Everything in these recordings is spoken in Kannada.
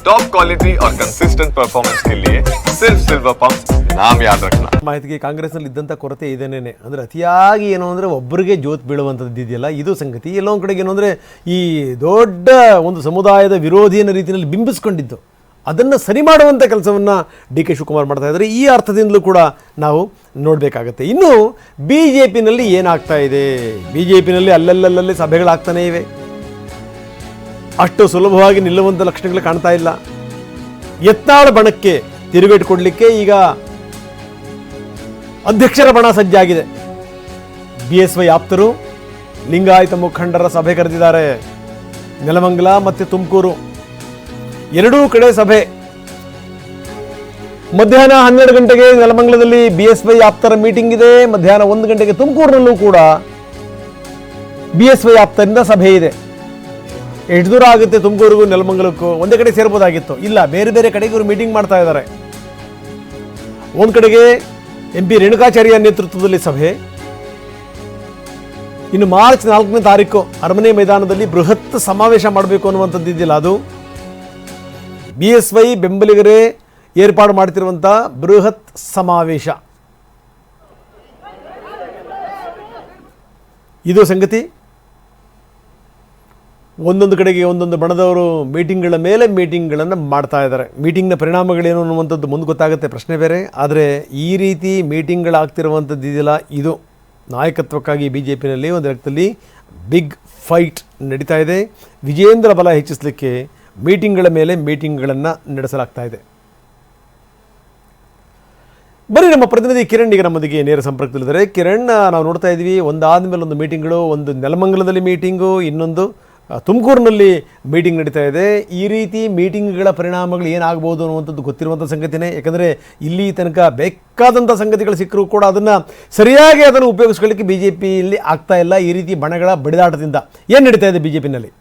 टॉप क्वालिटी और कंसिस्टेंट परफॉर्मेंस के लिए सिर्फ सिल्वर पंप नाम याद रखना ಮಾಹಿತಿಗೆ ಕಾಂಗ್ರೆಸ್ನಲ್ಲಿ ಇದ್ದಂಥ ಕೊರತೆ ಇದೇನೇನೆ ಅಂದರೆ ಅತಿಯಾಗಿ ಏನು ಅಂದರೆ ಒಬ್ಬರಿಗೆ ಜೋತ್ ಬೀಳುವಂಥದ್ದು ಇದೆಯಲ್ಲ ಇದು ಸಂಗತಿ ಎಲ್ಲೊಂದು ಕಡೆಗೆ ಏನು ಅಂದರೆ ಈ ದೊಡ್ಡ ಒಂದು ಸಮುದಾಯದ ವಿರೋಧಿಯನ್ನ ರೀತಿಯಲ್ಲಿ ಬಿಂಬಿಸ್ಕೊಂಡಿದ್ದು ಅದನ್ನು ಸರಿ ಮಾಡುವಂಥ ಕೆಲಸವನ್ನು ಡಿ ಕೆ ಶಿವಕುಮಾರ್ ಮಾಡ್ತಾ ಇದ್ದಾರೆ ಈ ಅರ್ಥದಿಂದಲೂ ಕೂಡ ನಾವು ನೋಡಬೇಕಾಗತ್ತೆ ಇನ್ನು ಬಿ ಜೆ ಪಿನಲ್ಲಿ ಏನಾಗ್ತಾ ಇದೆ ಬಿ ಜೆ ಪಿನಲ್ಲಿ ಅಲ್ಲಲ್ಲಲ್ಲಿ ಸಭೆಗಳಾಗ್ತಾನೇ ಇವೆ ಅಷ್ಟು ಸುಲಭವಾಗಿ ನಿಲ್ಲುವಂಥ ಲಕ್ಷಣಗಳು ಕಾಣ್ತಾ ಇಲ್ಲ. ಎತ್ತಾಳ ಬಣಕ್ಕೆ ತಿರುಗೇಟು ಕೊಡಲಿಕ್ಕೆ ಈಗ ಅಧ್ಯಕ್ಷರ ಬಣ ಸಜ್ಜಾಗಿದೆ ಬಿ ಎಸ್ ವೈ ಆಪ್ತರು, ಲಿಂಗಾಯತ ಮುಖಂಡರ ಸಭೆ ಕರೆದಿದ್ದಾರೆ. ನೆಲಮಂಗಲ ಮತ್ತು ತುಮಕೂರು. ಎರಡೂ ಕಡೆ ಸಭೆ. ಮಧ್ಯಾಹ್ನ ಹನ್ನೆರಡು ಗಂಟೆಗೆ ನೆಲಮಂಗಲದಲ್ಲಿ ಬಿ ಎಸ್ ವೈ ಆಪ್ತರ ಮೀಟಿಂಗ್ ಇದೆ. ಮಧ್ಯಾಹ್ನ ಒಂದು ಗಂಟೆಗೆ ತುಮಕೂರಿನಲ್ಲೂ ಕೂಡ ಬಿ ಎಸ್ ವೈ ಆಪ್ತರಿಂದ ಸಭೆ ಇದೆ. ಎಷ್ಟು ದೂರ ಆಗುತ್ತೆ ತುಮಕೂರಿಗೂ, ನೆಲಮಂಗಲಕ್ಕೂ? ಒಂದೇ ಕಡೆ ಸೇರ್ಬೋದಾಗಿತ್ತು. ಇಲ್ಲ, ಬೇರೆ ಬೇರೆ ಕಡೆಗೆ ಇವರು ಮೀಟಿಂಗ್ ಮಾಡ್ತಾ ಇದ್ದಾರೆ. ಒಂದು ಕಡೆಗೆ ಎಂ ಪಿ ರೇಣುಕಾಚಾರ್ಯ ನೇತೃತ್ವದಲ್ಲಿ ಸಭೆ. ಇನ್ನು ಮಾರ್ಚ್ ನಾಲ್ಕನೇ ತಾರೀಕು ಅರಮನೆ ಮೈದಾನದಲ್ಲಿ ಬೃಹತ್ ಸಮಾವೇಶ ಮಾಡಬೇಕು ಅನ್ನುವಂಥದ್ದು ಇದೆಯಲ್ಲ ಅದು. ಬಿ ಎಸ್ ವೈ ಬೆಂಬಲಿಗರೇ ಏರ್ಪಾಡು ಮಾಡ್ತಿರುವಂಥ ಬೃಹತ್ ಸಮಾವೇಶ. ಇದು ಸಂಗತಿ. ಒಂದೊಂದು ಕಡೆಗೆ ಒಂದೊಂದು ಬಣದವರು ಮೀಟಿಂಗ್ಗಳ ಮೇಲೆ ಮೀಟಿಂಗ್ಗಳನ್ನು ಮಾಡ್ತಾ ಇದ್ದಾರೆ. ಮೀಟಿಂಗ್ನ ಪರಿಣಾಮಗಳೇನು ಅನ್ನುವಂಥದ್ದು ಮುಂದೆ ಗೊತ್ತಾಗುತ್ತೆ, ಪ್ರಶ್ನೆ ಬೇರೆ. ಆದರೆ ಈ ರೀತಿ ಮೀಟಿಂಗ್ಗಳಾಗ್ತಿರುವಂಥದ್ದು ಇದೆಯಲ್ಲ, ಇದು ನಾಯಕತ್ವಕ್ಕಾಗಿ ಬಿ ಜೆ ಪಿನಲ್ಲಿ ಒಂದು ಲೆಕ್ಕದಲ್ಲಿ ಬಿಗ್ ಫೈಟ್ ನಡೀತಾ ಇದೆ. ವಿಜೇಂದ್ರ ಬಲ ಹೆಚ್ಚಿಸಲಿಕ್ಕೆ ಮೀಟಿಂಗ್ಗಳ ಮೇಲೆ ಮೀಟಿಂಗ್ಗಳನ್ನು ನಡೆಸಲಾಗ್ತಾ ಇದೆ. ಬರೀ ನಮ್ಮ ಪ್ರತಿನಿಧಿ ಕಿರಣ್ ಈಗ ನಮ್ಮೊಂದಿಗೆ ನೇರ ಸಂಪರ್ಕದಲ್ಲಿದ್ದಾರೆ. ಕಿರಣ್, ನಾವು ನೋಡ್ತಾ ಇದ್ದೀವಿ ಒಂದಾದ ಮೇಲೆ ಒಂದು ಮೀಟಿಂಗ್ಗಳು, ಒಂದು ನೆಲಮಂಗಲದಲ್ಲಿ ಮೀಟಿಂಗು, ಇನ್ನೊಂದು ತುಮಕೂರಿನಲ್ಲಿ ಮೀಟಿಂಗ್ ನಡೀತಾ ಇದೆ. ಈ ರೀತಿ ಮೀಟಿಂಗ್ಗಳ ಪರಿಣಾಮಗಳು ಏನಾಗ್ಬೋದು ಅನ್ನುವಂಥದ್ದು ಗೊತ್ತಿರುವಂಥ ಸಂಗತಿನೇ. ಯಾಕಂದರೆ ಇಲ್ಲಿ ತನಕ ಬೇಕಾದಂಥ ಸಂಗತಿಗಳು ಸಿಕ್ಕರೂ ಕೂಡ ಅದನ್ನು ಸರಿಯಾಗಿ ಅದನ್ನು ಉಪಯೋಗಿಸ್ಕೊಳ್ಳಿಕ್ಕೆ ಬಿ ಜೆ ಪಿಯಲ್ಲಿ ಆಗ್ತಾ ಇಲ್ಲ. ಈ ರೀತಿ ಬಣಗಳ ಬಡಿದಾಟದಿಂದ ಏನು ನಡೀತಾ ಇದೆ ಬಿ ಜೆ ಪಿನಲ್ಲಿ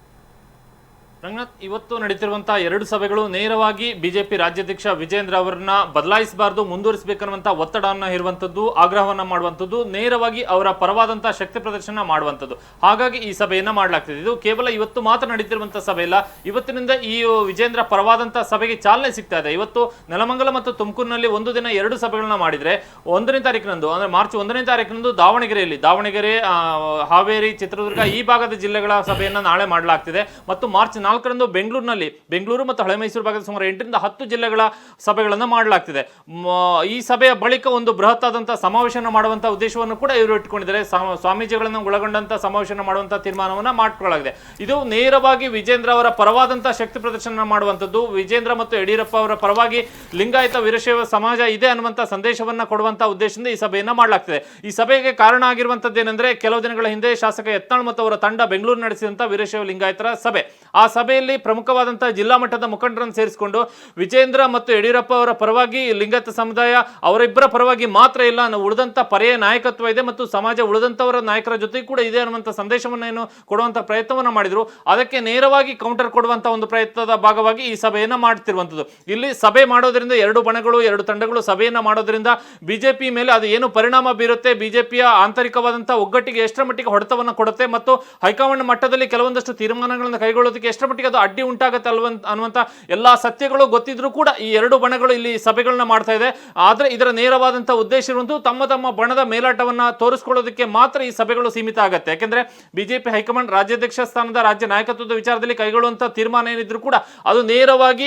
ರಂಗನಾಥ್, ಇವತ್ತು ನಡೀತಿರುವಂತಹ ಎರಡು ಸಭೆಗಳು ನೇರವಾಗಿ ಬಿಜೆಪಿ ರಾಜ್ಯಾಧ್ಯಕ್ಷ ವಿಜೇಂದ್ರ ಅವರನ್ನ ಬದಲಾಯಿಸಬಾರದು ಮುಂದುವರಿಸಬೇಕನ್ನುವಂತ ಒತ್ತಡವನ್ನು ಇರುವಂತದ್ದು ಆಗ್ರಹವನ್ನ ಮಾಡುವಂತದ್ದು ನೇರವಾಗಿ ಅವರ ಪರವಾದಂತಹ ಶಕ್ತಿ ಪ್ರದರ್ಶನ ಮಾಡುವಂತದ್ದು ಹಾಗಾಗಿ ಈ ಸಭೆಯನ್ನ ಮಾಡಲಾಗ್ತಿದೆ. ಇದು ಕೇವಲ ಇವತ್ತು ಮಾತ್ರ ನಡೀತಿರುವಂತಹ ಸಭೆ ಇಲ್ಲ ಇವತ್ತಿನಿಂದ ಈ ವಿಜೇಂದ್ರ ಪರವಾದಂತಹ ಸಭೆಗೆ ಚಾಲನೆ ಸಿಗ್ತಾ ಇದೆ. ಇವತ್ತು ನೆಲಮಂಗಲ ಮತ್ತು ತುಮಕೂರಿನಲ್ಲಿ ಒಂದು ದಿನ ಎರಡು ಸಭೆಗಳನ್ನ ಮಾಡಿದ್ರೆ, ಒಂದನೇ ತಾರೀಕಿನಂದು ಅಂದ್ರೆ ಮಾರ್ಚ್ ಒಂದನೇ ತಾರೀಕಿನಂದು ದಾವಣಗೆರೆಯಲ್ಲಿ, ದಾವಣಗೆರೆ ಹಾವೇರಿ, ಚಿತ್ರದುರ್ಗ ಈ ಭಾಗದ ಜಿಲ್ಲೆಗಳ ಸಭೆಯನ್ನ ನಾಳೆ ಮಾಡಲಾಗ್ತಿದೆ. ಮತ್ತು ಮಾರ್ಚ್ ನಾಲ್ಕರಂದು ಬೆಂಗಳೂರಿನಲ್ಲಿ, ಬೆಂಗಳೂರು ಮತ್ತು ಹಳೆ ಮೈಸೂರು ಭಾಗದ ಸುಮಾರು ಎಂಟರಿಂದ ಹತ್ತು ಜಿಲ್ಲೆಗಳ ಸಭೆಗಳನ್ನು ಮಾಡಲಾಗ್ತಿದೆ. ಈ ಸಭೆಯ ಬಳಿಕ ಒಂದು ಬೃಹತ್ ಆದಂತಹ ಸಮಾವೇಶನ ಮಾಡುವಂತ ಉದ್ದೇಶವನ್ನು ಕೂಡ ಇವರು ಇಟ್ಕೊಂಡಿದ್ದಾರೆ ಸ್ವಾ- ಸ್ವಾಮೀಜಿಗಳನ್ನು ಒಳಗೊಂಡಂತ ಸಮಾವೇಶನ ಮಾಡುವಂತ ತೀರ್ಮಾನವನ್ನು ಮಾಡಿಕೊಳ್ಳಲಾಗಿದೆ. ಇದು ನೇರವಾಗಿ ವಿಜೇಂದ್ರ ಅವರ ಪರವಾದಂತಹ ಶಕ್ತಿ ಪ್ರದರ್ಶನ ಮಾಡುವಂಥದ್ದು. ವಿಜೇಂದ್ರ ಮತ್ತು ಯಡಿಯೂರಪ್ಪ ಅವರ ಪರವಾಗಿ ಲಿಂಗಾಯತ ವೀರಶೈವ ಸಮಾಜ ಇದೆ ಅನ್ನುವಂಥ ಸಂದೇಶವನ್ನು ಕೊಡುವಂತ ಉದ್ದೇಶದಿಂದ ಈ ಸಭೆಯನ್ನು ಮಾಡಲಾಗ್ತಿದೆ. ಈ ಸಭೆಗೆ ಕಾರಣ ಆಗಿರುವಂಥದ್ದು ಏನಂದ್ರೆ ಕೆಲವು ದಿನಗಳ ಹಿಂದೆ ಶಾಸಕ ಯತ್ನಾಳ್ ಮತ್ತು ಅವರ ತಂಡ ಬೆಂಗಳೂರು ನಡೆಸಿದಂತ ವೀರಶೈವ ಲಿಂಗಾಯತರ ಸಭೆ. ಆ ಸಭೆಯಲ್ಲಿ ಪ್ರಮುಖವಾದಂತಹ ಜಿಲ್ಲಾ ಮಟ್ಟದ ಮುಖಂಡರನ್ನು ಸೇರಿಸಿಕೊಂಡು ವಿಜೇಂದ್ರ ಮತ್ತು ಯಡಿಯೂರಪ್ಪ ಅವರ ಪರವಾಗಿ ಲಿಂಗತ ಸಮುದಾಯ ಅವರಿಬ್ಬರ ಪರವಾಗಿ ಮಾತ್ರ ಇಲ್ಲ ಉಳಿದಂತ ಪರ್ಯಾಯ ನಾಯಕತ್ವ ಇದೆ ಮತ್ತು ಸಮಾಜ ಉಳಿದಂತವರ ನಾಯಕರ ಜೊತೆ ಕೂಡ ಇದೆ ಅನ್ನುವಂಥ ಸಂದೇಶವನ್ನು ಏನು ಕೊಡುವಂತ ಪ್ರಯತ್ನವನ್ನು ಮಾಡಿದ್ರು. ಅದಕ್ಕೆ ನೇರವಾಗಿ ಕೌಂಟರ್ ಕೊಡುವಂತಹ ಒಂದು ಪ್ರಯತ್ನದ ಭಾಗವಾಗಿ ಈ ಸಭೆಯನ್ನು ಮಾಡ್ತಿರುವಂಥದ್ದು. ಇಲ್ಲಿ ಸಭೆ ಮಾಡೋದ್ರಿಂದ ಎರಡು ಬಣಗಳು, ಎರಡು ತಂಡಗಳು ಸಭೆಯನ್ನು ಮಾಡೋದ್ರಿಂದ ಬಿಜೆಪಿ ಮೇಲೆ ಅದು ಏನು ಪರಿಣಾಮ ಬೀರುತ್ತೆ, ಬಿಜೆಪಿಯ ಆಂತರಿಕವಾದಂತಹ ಒಗ್ಗಟ್ಟಿಗೆ ಎಷ್ಟರ ಮಟ್ಟಿಗೆ ಹೊಡೆತವನ್ನು ಕೊಡುತ್ತೆ ಮತ್ತು ಹೈಕಮಾಂಡ್ ಮಟ್ಟದಲ್ಲಿ ಕೆಲವೊಂದಷ್ಟು ತೀರ್ಮಾನಗಳನ್ನು ಕೈಗೊಳ್ಳೋದಕ್ಕೆ ಎಷ್ಟರ ಮಟ್ಟಿಗೆ ಅದು ಅಡ್ಡಿ ಉಂಟಾಗುತ್ತೆ ಅಲ್ವಂತ ಅನ್ನುವಂಥ ಎಲ್ಲಾ ಸತ್ಯಗಳು ಗೊತ್ತಿದ್ರೂ ಕೂಡ ಈ ಎರಡು ಬಣಗಳು ಇಲ್ಲಿ ಸಭೆಗಳನ್ನ ಮಾಡ್ತಾ ಇದೆ. ಆದರೆ ಇದರ ನೇರವಾದಂಥ ಉದ್ದೇಶ ಇರುವಂತೂ ತಮ್ಮ ತಮ್ಮ ಬಣದ ಮೇಲಾಟವನ್ನ ತೋರಿಸ್ಕೊಳ್ಳೋದಕ್ಕೆ ಮಾತ್ರ ಈ ಸಭೆಗಳು ಸೀಮಿತ ಆಗುತ್ತೆ. ಯಾಕೆಂದ್ರೆ ಬಿಜೆಪಿ ಹೈಕಮಾಂಡ್ ರಾಜ್ಯಾಧ್ಯಕ್ಷ ಸ್ಥಾನದ ರಾಜ್ಯ ನಾಯಕತ್ವದ ವಿಚಾರದಲ್ಲಿ ಕೈಗೊಳ್ಳುವಂಥ ತೀರ್ಮಾನ ಏನಿದ್ರು ಕೂಡ ಅದು ನೇರವಾಗಿ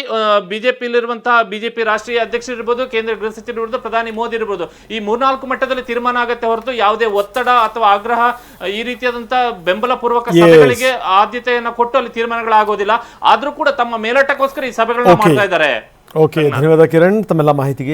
ಬಿಜೆಪಿಯಲ್ಲಿರುವಂತಹ ಬಿಜೆಪಿ ರಾಷ್ಟ್ರೀಯ ಅಧ್ಯಕ್ಷರು ಇರ್ಬೋದು ಕೇಂದ್ರ ಗೃಹ ಸಚಿವರು ಇರ್ಬೋದು ಪ್ರಧಾನಿ ಮೋದಿ ಇರ್ಬೋದು ಈ ಮೂರ್ನಾಲ್ಕು ಮಟ್ಟದಲ್ಲಿ ತೀರ್ಮಾನ ಆಗುತ್ತೆ ಹೊರತು ಯಾವುದೇ ಒತ್ತಡ ಅಥವಾ ಆಗ್ರಹ ಈ ರೀತಿಯಾದಂತಹ ಬೆಂಬಲ ಪೂರ್ವಕ. ಸಭೆಗಳಿಗೆ ಆದ್ಯತೆಯನ್ನ ಕೊಟ್ಟು ಅಲ್ಲಿ ತೀರ್ಮಾನಗಳಾಗೋದಿಲ್ಲ ಆದ್ರೂ ಕೂಡ ತಮ್ಮ ಮೇಲಾಟಕ್ಕೋಸ್ಕರ ಈ ಸಭೆಗಳನ್ನ. ಮಾಡ್ತಾ ಇದ್ದಾರೆ. ಓಕೆ ಧನ್ಯವಾದ ಕಿರಣ್. ತಮ್ಮೆಲ್ಲ ಮಾಹಿತಿಗೆ